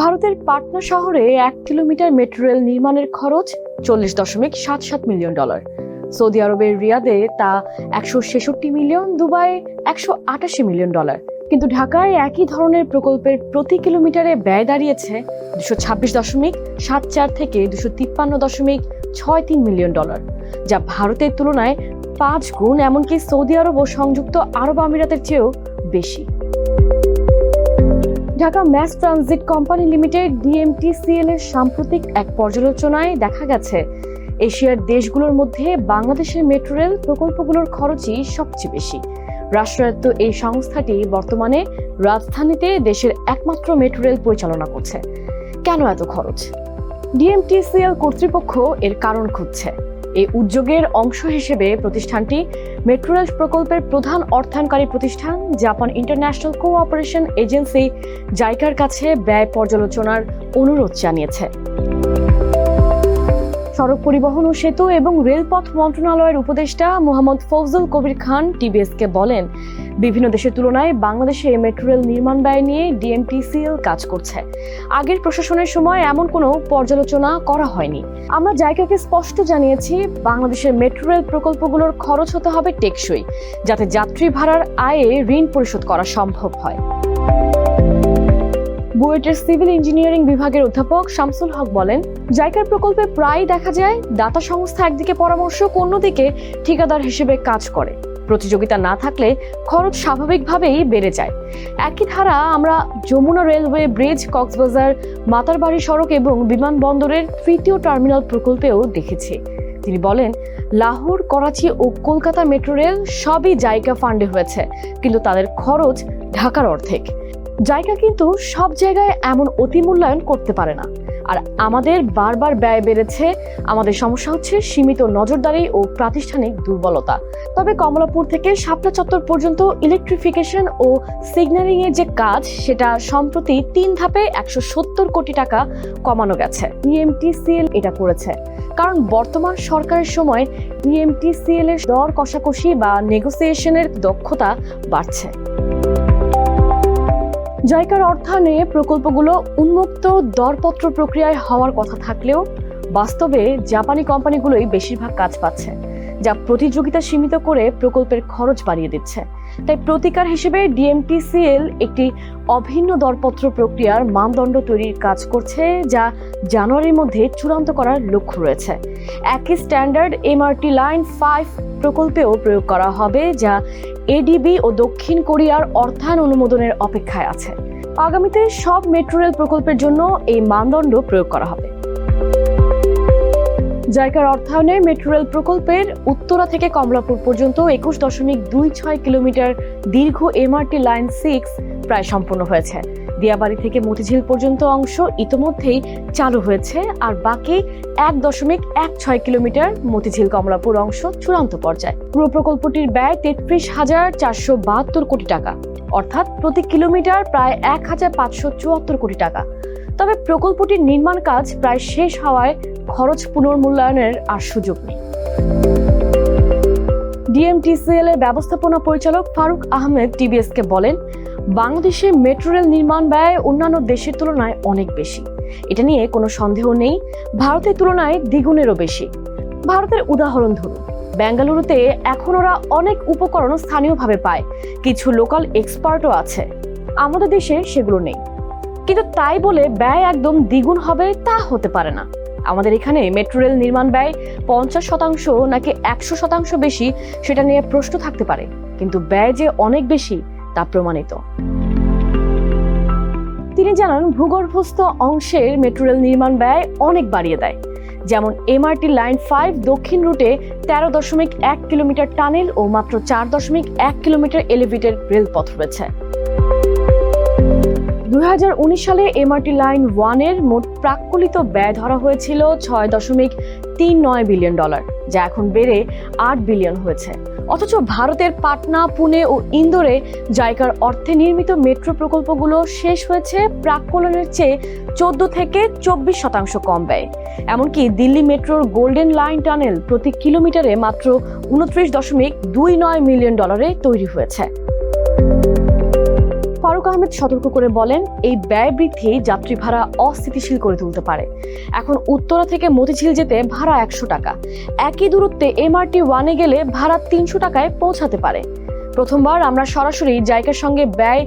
ভারতের পাটনা শহরে এক কিলোমিটার মেট্রো রেল নির্মাণের খরচ চল্লিশ দশমিক সাত সাত মিলিয়ন ডলার। সৌদি আরবের রিয়াদে তা একশো ছেষট্টি মিলিয়ন দুবাই একশো আটাশি মিলিয়ন ডলার। কিন্তু ঢাকায় একই ধরনের প্রকল্পের প্রতি কিলোমিটারে ব্যয় দাঁড়িয়েছে দুশো ছাব্বিশ দশমিক সাত চার থেকে দুশো তিপ্পান্ন দশমিক ছয় তিন মিলিয়ন ডলার, যা ভারতের তুলনায় পাঁচ গুণ, এমনকি সৌদি আরব ও সংযুক্ত আরব আমিরাতের চেয়েও বেশি। Dhaka mass transit company limited DMTCL এর সাম্প্রতিক এক পর্যালোচনায় দেখা গেছে, এশিয়ার দেশগুলোর মধ্যে বাংলাদেশের মেট্রো রেল প্রকল্পগুলোর খরচই সবচেয়ে বেশি। রাষ্ট্রায়ত্ত এই সংস্থাটি বর্তমানে রাজধানীতে দেশের একমাত্র মেট্রো রেল পরিচালনা করছে। কেন এত খরচ? ডিএমটিসিএল কর্তৃপক্ষ এর কারণ খুঁজছে। এই উদ্যোগের অংশ হিসেবে প্রতিষ্ঠানটি মেট্রো রেল প্রকল্পের প্রধান অর্থায়নকারী প্রতিষ্ঠান, জাপান ইন্টারন্যাশনাল কোঅপারেশন এজেন্সি, জাইকার কাছে ব্যয় পর্যালোচনার অনুরোধ জানিয়েছে। সড়ক পরিবহন ও সেতু এবং রেলপথ মন্ত্রণালয়ের উপদেষ্টা মোহাম্মদ ফৌজুল কবির খান টিবিএসকে বলেন, বিভিন্ন দেশের তুলনায় বাংলাদেশে মেট্রো রেল নির্মাণ ব্যয় নিয়ে ডিএমটিসিএল কাজ করছে। আগের প্রশাসনের সময় এমন কোনো পর্যালোচনা করা হয়নি। আমরা জায়গাকে স্পষ্ট জানিয়েছি, বাংলাদেশের মেট্রো রেল প্রকল্পগুলোর খরচ হতে হবে টেকসই, যাতে যাত্রী ভাড়ার আয়ে ঋণ পরিশোধ করা সম্ভব হয়। বুয়েটের সিভিল ইঞ্জিনিয়ারিং বিভাগের অধ্যাপক শামসুল হক বলেন, জাইকার প্রকল্পে প্রায় দেখা যায় দাতা সংস্থা একদিকে পরামর্শ, অন্যদিকে ঠিকাদার হিসেবে কাজ করে। প্রতিযোগিতা না থাকলে খরচ স্বাভাবিকভাবেই বেড়ে যায়। একই ধারা আমরা যমুনা রেলওয়ে ব্রিজ, কক্সবাজার, মাতারবাড়ি সড়ক এবং বিমানবন্দরের তৃতীয় টার্মিনাল প্রকল্পেও দেখেছি। তিনি বলেন, লাহোর, করাচি ও কলকাতা মেট্রো রেল সবই জায়গা ফান্ডে হয়েছে, কিন্তু তাদের খরচ ঢাকার অর্ধেক। জায়গা কিন্তু সব জায়গায় এমন অতি মূল্যায়ন করতে পারে না। আর আমাদের বারবার ব্যয় বেড়েছে, আমাদের সমস্যা হচ্ছে সীমিত নজরদারি ও প্রাতিষ্ঠানিক দুর্বলতা। তবে কমলাপুর থেকে শাপলা চত্বর পর্যন্ত ইলেকট্রিফিকেশন ও সিগন্যালিং এর যে কাজ, সেটা সম্প্রতি তিন ধাপে একশো সত্তর কোটি টাকা কমানো গেছে। ইএমটিসিএল এটা করেছে। কারণ বর্তমান সরকারের সময় ইএমটিসিএল এর দর কষাকষি বা নেগোসিয়েশনের দক্ষতা বাড়ছে। জায়কার অর্থায়নে প্রকল্পগুলো উন্মুক্ত দরপত্র প্রক্রিয়ায় হওয়ার কথা থাকলেও বাস্তবে জাপানি কোম্পানিগুলোই বেশিরভাগ কাজ পাচ্ছে, যা প্রতিযোগিতা সীমিত করে প্রকল্পের খরচ বাড়িয়ে দিচ্ছে। তাই প্রতিকার হিসেবে ডিএমটিসিএল একটি অভিন্ন দরপত্র প্রক্রিয়ার মানদণ্ড তৈরির কাজ করছে, যা জানুয়ারির মধ্যে চূড়ান্ত করার লক্ষ্য রয়েছে। একই স্ট্যান্ডার্ড এমআরটি লাইন ফাইভ প্রকল্পেও প্রয়োগ করা হবে, যা এডিবি ও দক্ষিণ কোরিয়ার অর্থায়ন অনুমোদনের অপেক্ষায় আছে। আগামীতে সব মেট্রো রেল প্রকল্পের জন্য এই মানদণ্ড প্রয়োগ করা হবে। জায়গার অর্থায়নে মেট্রো রেল প্রকল্পের উত্তরা থেকে কমলাপুর পর্যন্ত একুশ দশমিক দুই ছয় কিলোমিটার দীর্ঘ এমআরটি লাইন সিক্স প্রায় সম্পূর্ণ হয়েছে। দিয়াবাড়ি থেকে মতিঝিল পর্যন্ত অংশ ইতোমধ্যেই চালু হয়েছে আর বাকি এক দশমিক এক ছয় কিলোমিটার মতিঝিল কমলাপুর অংশ চূড়ান্ত পর্যায়ে। পুরো প্রকল্পটির ব্যয় তেত্রিশ হাজার চারশো বাহাত্তর কোটি টাকা, অর্থাৎ প্রতি কিলোমিটার প্রায় এক হাজার পাঁচশো চুয়াত্তর কোটি টাকা। তবে প্রকল্পটির নির্মাণ কাজ প্রায় শেষ হওয়ায় খরচ পুনর্মূল্যায়নের আর সুযোগ নেই। ডিএমটিসিএল এর ব্যবস্থাপনা পরিচালক ফারুক আহমেদ টিবিএস কে বলেন, বাংলাদেশে মেট্রো রেল নির্মাণ ব্যয় অন্যান্য দেশের তুলনায় অনেক বেশি। এটা নিয়ে কোনো সন্দেহ নেই, ভারতের তুলনায় দ্বিগুণেরও বেশি। ভারতের উদাহরণ ধরুন, বেঙ্গালুরুতে এখন ওরা অনেক উপকরণ স্থানীয়ভাবে পায়, কিছু লোকাল এক্সপার্টও আছে। আমাদের দেশে সেগুলো নেই। কিন্তু তাই বলে ব্যয় একদম দ্বিগুণ হবে তা হতে পারে না। আমাদের এখানে মেট্রো রেল নির্মাণ ব্যয় পঞ্চাশ শতাংশ নাকি একশো শতাংশ বেশি সেটা নিয়ে প্রশ্ন থাকতে পারে। কিন্তু ব্যয় যে অনেক বেশি, তা প্রমাণিত। তিনি জানান, ভূগর্ভস্থ অংশের মেট্রো রেল নির্মাণ ব্যয় অনেক বাড়িয়ে দেয়। যেমন এমআরটি লাইন ফাইভ দক্ষিণ রুটে তেরো দশমিক এক কিলোমিটার টানেল ও মাত্র চার দশমিক এক কিলোমিটার এলিভেটেড রেলপথ রয়েছে। দুই হাজার উনিশ সালে এমআরটি লাইন ওয়ানের মোট প্রাক্কলিত ব্যয় ধরা হয়েছিল ছয় দশমিক তিন নয় বিলিয়ন ডলার, যা এখন বেড়ে আট বিলিয়ন হয়েছে। অথচ ভারতের পাটনা, পুনে ও ইন্দোরে জায়গার অর্থে নির্মিত মেট্রো প্রকল্পগুলো শেষ হয়েছে প্রাক্কলনের চেয়ে চোদ্দ থেকে চব্বিশ শতাংশ কম ব্যয়। এমনকি দিল্লি মেট্রোর গোল্ডেন লাইন টানেল প্রতি কিলোমিটারে মাত্র উনত্রিশ দশমিক দুই নয় মিলিয়ন ডলারে তৈরি হয়েছে। ফারুক আহমেদ সতর্ক করে বলেন, এই ব্যয় বৃদ্ধি যাত্রী ভাড়া অস্থিতিশীল করে তুলতে পারে। এখন উত্তরা থেকে মতিঝিল যেতে ভাড়া একশো টাকা। একই দূরত্বে এমআরটি ওয়ানে গেলে ভাড়া তিনশো টাকায় পৌঁছাতে পারে। প্রথমবার আমরা সরাসরি জায়গার সঙ্গে ব্যয়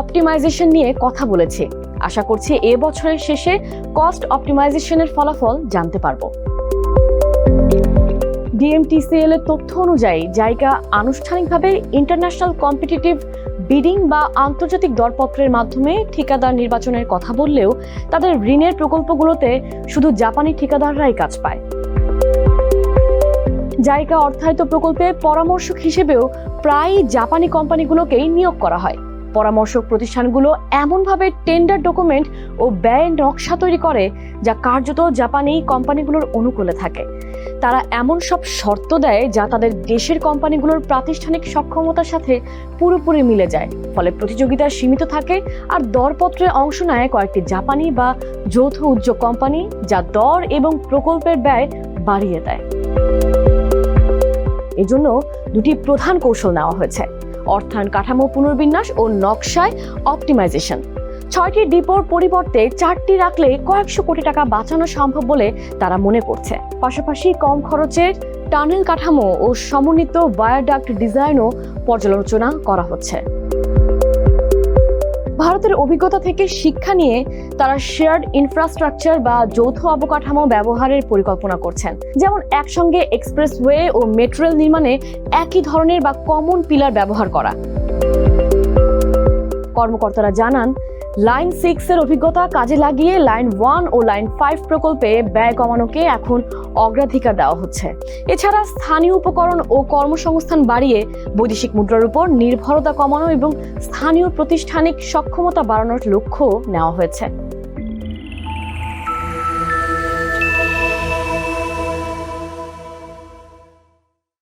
অপটিমাইজেশন নিয়ে কথা বলেছি। আশা করছি এ বছরের শেষে কস্ট অপটিমাইজেশনের ফলাফল জানতে পারব। ডিএমটিসিএল এর তথ্য অনুযায়ী জায়গা আনুষ্ঠানিকভাবে ইন্টারন্যাশনাল কম্পিটিটিভ বিডিং বা আন্তর্জাতিক দরপত্রের মাধ্যমে ঠিকাদার নির্বাচনের কথা বললেও তাদের ঋণের প্রকল্পগুলোতে শুধু জাপানি ঠিকাদাররাই কাজ পায়। জায়গা অর্থায়িত প্রকল্পে পরামর্শক হিসেবেও প্রায়ই জাপানি কোম্পানিগুলোকেই নিয়োগ করা হয়। পরামর্শক প্রতিষ্ঠানগুলো এমনভাবে টেন্ডার ডকুমেন্ট ও ব্যয় নকশা তৈরি করে যা কার্যত জাপানি কোম্পানিগুলোর অনুকূলে থাকে। তারা এমন সব শর্ত দেয় যা তাদের দেশের কোম্পানিগুলোর প্রাতিষ্ঠানিক সক্ষমতার সাথে পুরোপুরি মিলে যায়। ফলে প্রতিযোগিতা সীমিত থাকে আর দরপত্রে অংশ নেয় কয়েকটি জাপানি বা যৌথ উদ্যোগ কোম্পানি যা দর এবং প্রকল্পের ব্যয় বাড়িয়ে দেয়। এজন্য দুটি প্রধান কৌশল নেওয়া হয়েছে। অর্থায়ন কাঠামো পুনর্বিন্যাস ও নকশায় অপটিমাইজেশন। ছয়টি ডিপোর পরিবর্তে চারটি রাখলে কয়েকশো কোটি টাকা বাঁচানো সম্ভব বলে তারা মনে করছে। পাশাপাশি কম খরচের টানেল কাঠামো ও সমন্বিত ভায়াডাক্ট ডিজাইনও পর্যালোচনা করা হচ্ছে। ভারতের অভিজ্ঞতা থেকে শিক্ষা নিয়ে তারা শেয়ার্ড ইনফ্রাস্ট্রাকচার বা যৌথ অবকাঠামো ব্যবহারের পরিকল্পনা করছেন। যেমন একসঙ্গে এক্সপ্রেসওয়ে ও মেট্রো রেল নির্মাণে একই ধরনের বা কমন পিলার ব্যবহার করা। কর্মকর্তারা জানান লাইন সিক্স এর অভিজ্ঞতা কাজে লাগিয়ে লাইন ওয়ান ও লাইন ফাইভ প্রকল্পে ব্যয় কমানোকে এখন অগ্রাধিকার দেওয়া হচ্ছে। এছাড়া স্থানীয় উপকরণ ও কর্মসংস্থান বাড়িয়ে বৈদেশিক মুদ্রার উপর নির্ভরতা কমানো এবং স্থানীয় প্রতিষ্ঠানিক সক্ষমতা বাড়ানোর লক্ষ্য নেওয়া হয়েছে।